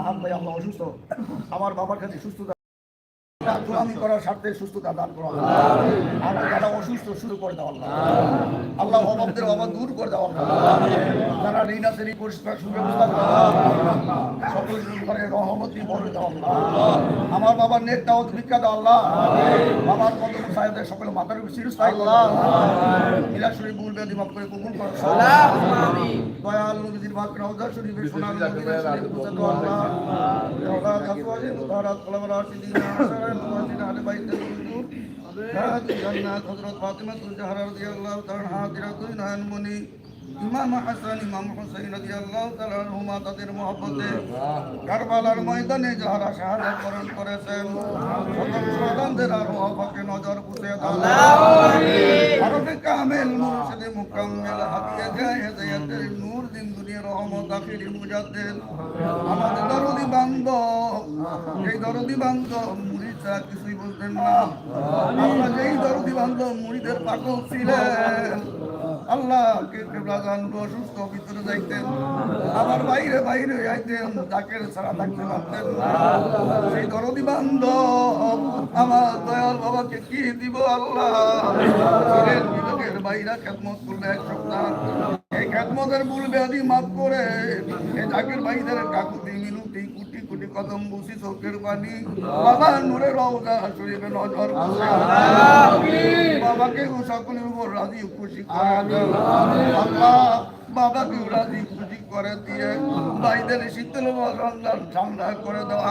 আহাত ভাই আল্লাহ অসুস্থ। আমার বাবার কাছে সুস্থতা। করার স্বার্থে সুস্থতা দান আল্লাহ। অসুস্থ, শুরু করে আল্লাহ। আল্লাহ দূর করে আল্লাহ। ঋণ পরিষ্কার রহমতি আল্লাহ। আমার বাবার নেট দাও আল্লাহ। বাবার কদম সাহেবদের সকল মাথার উপর বেদি মাফ করে কবুল করো। নবীজির রওজা শরীফে সোনার মদিনা শরীফ পৌঁছে আল্লাহ আল্লাহ রওজা তাকওয়াজি মুতাহারাত কলাবার আশিদিন আশারাত মুহাজিরিন আহলে বাইতের হুজুর জান্নাত হযরত ফাতিমা তুলজাহরা রাদিয়াল্লাহু তাআলা হাদিরাতুন আনমনি ইমাম হাসান ইমাম হুসাইন রাদিয়াল্লাহু তাআলা আনহুমা তাদের মহব্বতে কারবালার ময়দানে যারা শাহাদাত বরণ করেছেন সকল আর ওয়াফাকে নজর দাও। কামেল মুর্শিদে মুকাম্মেল হাদিয়া গায়ে হেদায়াতের নূর দিন দুনিয়া রহমত আখিরি মুজাদ্দেদ। আমাদের দরদি বান্ধব এই দরদি বান্ধব মুড়িটা কিছুই বলতেন না। আমরা যেই দরদি বান্ধব মুড়িদের পাগল ছিলেন আল্লাহ কে অসুস্থ ভিতরে যাইতেন। আবার বাইরে বাইরে যাইতেন, ডাকের ছাড়া থাকতে পারতেন সেই আমার দয়াল বাবাকে কি দিব আল্লাহ? বিবেকের বাইরা, খেদমত করলে এক সপ্তাহ। এই খেদমতের ভুল ব্যাধি মাফ করে এই ডাকের বাইদের কাকুতি কুটি কদম বুসি চোখের পানি। বাবা, নূরে রওজা শরীফে নজর বাবাকে সকলের উপর রাজি খুশি করে আল্লাহ বাবাকে রাজি খুশি করে দিয়ে, ভাইদের শীতল রমজান ঠান্ডা করে দেওয়া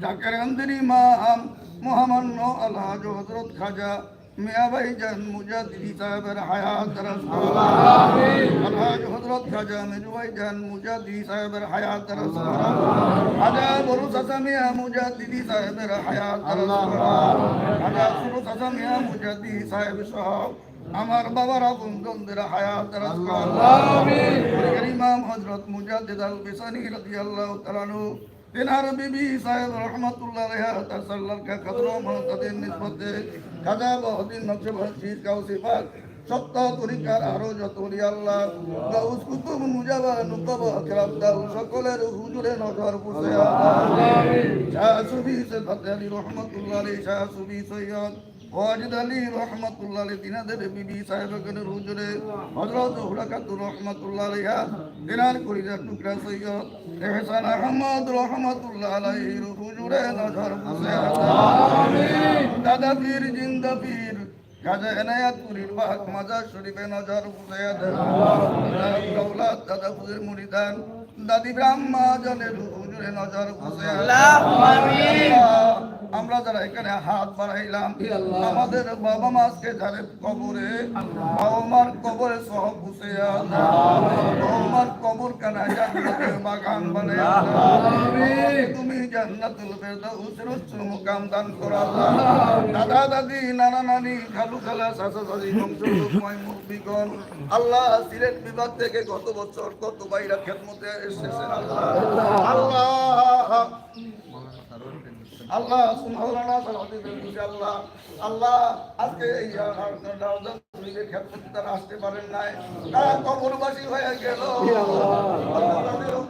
জাকের আন্দিনী মাম মহামান্য আলহাজ হজরত খাজা মিয়াবাই জান মুজাদ্দিদি সাহেবের হায়াত আলহাজ হজরত খাজা মেজুবাই জান মুজাদ্দিদি সাহেবের হায়াত খাজা বড় চাচা মিয়া মুজাদ্দিদি সাহেবের হায়াত খাজা ছোট চাচা মিয়া মুজাদ্দিদি সাহেব সহ আমার বাবার বন্ধুদের হায়াত ইমাম হজরত মুজাদ্দিদ আল বিসানি রাদিয়াল্লাহু তাআলা তেনার বিবি সাহেব রহমতুল্লাহ রেহা তাসাল্লাল কা কদর মহতাদের নিসবতে খাজা বহুদিন নকশে শীত কাউসি পাক সত্য তরিকার আরও যত আল্লাহ, গাউস কুতুব মুজাবা নুকব আকরাম দাও সকলের হুজুরে নজর বসে শাহ সুবি সৈয়দ আলী রহমতুল্লাহ আলী শাহ সুবি সৈয়দ ওয়াজিদ আলী রহমতুল্লাহ আলী তিনাদের বিবি সাহেবের হুজুরে হজরত হুলাকাতুর রহমতুল্লাহ আলাইহা তিনার কলিজার টুকরা সৈয়দ এহসান আহমদ রহমতুল্লাহ আলাইহির হুজুরে নজর বসে দাদা পীর জিন্দা পীর কাজে এনায়াত পুরীর বাগ মাজার শরীফে নজর বসে দৌলত দাদা পুজোর মুড়িদান দাদি ব্রাহ্মা জনের নজর আমরা যারা এখানে হাত বাড়াইলাম আমাদের বাবা মাকে যারে কবরে বাবা কবরে সহ বসে বাবা কবর কানায় বাগান বানায় তুমি জান্নাতুল ফেরদাউসের উচ্চ মুকাম দান করো দাদা দাদি নানা নানি খালু খালা শাশু শাশি বংশ মুরব্বীগণ আল্লাহ সিলেট বিভাগ থেকে গত বছর কত বাইরা খেদমতে এসেছেন আল্লাহ। আল্লাহ আল্লাহ আল্লাহ আল্লাহ আজকে এই তারা আসতে পারেন নাই। তারা কবরবাসী হয়ে গেল।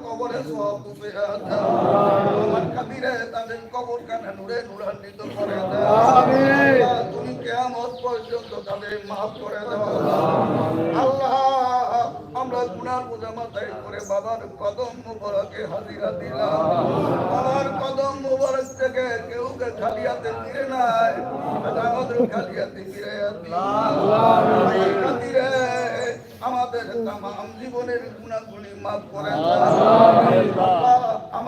কবরে সব তাদের কবর কানে নুরে নুরান্বিত করে আল্লাহ, তুমি কেয়ামত পর্যন্ত তাদের মাফ করে দাও। আল্লাহ গুনার বোঝা মাথায় করে বাবার কদম মুবারকে হাজিরা দিলাম। বাবার কদম মুবারক থেকে কেউ কে খালিয়াতে ফিরে নাই। আমাদের খালিয়াতে ফিরে আমাদের তাম জীবনের গুণাগুণি মাফ করে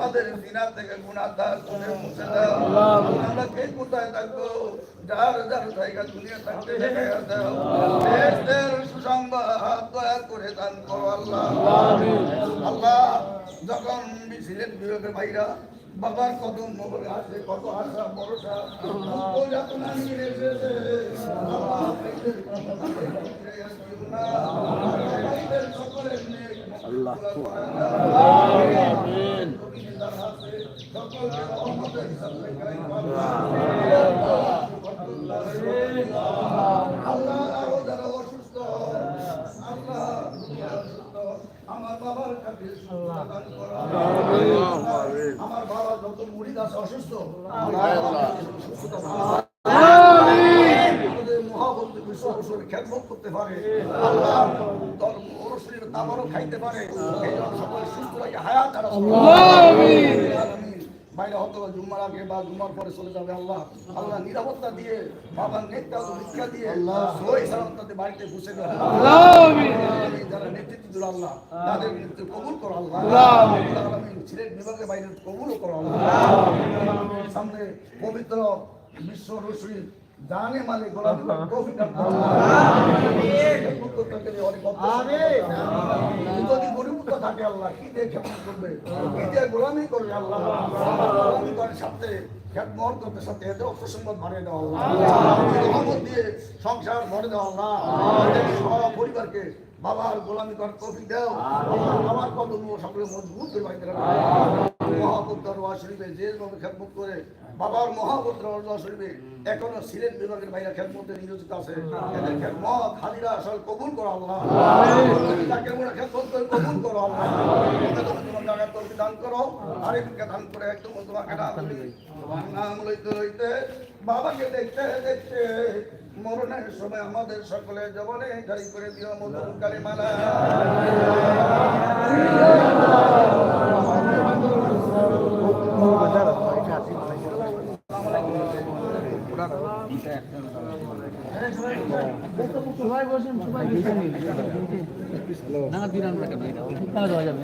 আমাদের দিনা থেকে গুণা দাস করে মুছে দাও। আমরা কে কোথায় থাকব যার যার জায়গা দুনিয়া থাকতে হেদায়াত দাও। বেহেশতের সুসংবাদ দয়া করে দান করো আল্লাহ। আল্লাহ যখন সিলেট বিভাগের ভাইরা বাবার কত মগর আছে কত আশা ভরসা আল্লাহ আপনাদের আপনাদের সকলের নেক আল্লাহ আমিন সকলকে রহমতের সাথে আল্লাহ আরও যারা অসুস্থ আল্লাহ আমার বাবার কাছে। আমার বাবা যত মুড়ি আছে অসুস্থ খেদমত করতে পারে আল্লাহ তোর রসুলের দাবারও খাইতে পারে এই সকল সুস্থ হায়াত আর বাইরে হয়তো বা জুম্মার আগে বা জুম্মার পরে চলে যাবে আল্লাহ। আল্লাহ নিরাপত্তা দিয়ে বাবার নেতা ভিক্ষা দিয়ে সই সালাম তাদের বাড়িতে বসে দেবে যারা নেতৃত্ব দিল আল্লাহ তাদের নেতৃত্ব কবুল করো আল্লাহ। ছিলেন বিভাগে বাইরে কবুল করো আল্লাহ। সামনে পবিত্র বিশ্ব রসুল জানে গোলাম কফি যদি গরিবত্ব থাকে আল্লাহ কি দিয়ে খেপন করবে? কি দিয়ে গোলামি করবে আল্লাহ? গোলামি করে সাথে খেতমত করতে সাথে এতে অর্থসম্পদ বাড়িয়ে দেওয়া আল্লাহ। দিয়ে সংসার ভরে দেওয়া আল্লাহ। পরিবারকে বাবার গোলামি করার কফি দাও। আমার কত সকলে মজবুত বাড়িতে মহাপুত্র রোয়া শরীফে যেভাবে খেদমত করে বাবার মহাপুত্র রোয়া শরীফে এখনও সিলেট বিভাগের বাইরে খেদমতে নিয়োজিত আছে। এদের খেদমত হাজিরা আসল কবুল করো আল্লাহ। তাকে মনে খেদমত করে কবুল করো আল্লাহ। তোমরা দান করো। আরেককে দান করে একদম তোমাকে নাম লইতে লইতে বাবাকে দেখতে দেখতে মরণের সময় আমাদের সকলে জবনে জারি করে দিও মধুর কালিমালা সবাই বসেন সবাই না দিন আমরা কেন এটা দেওয়া যাবে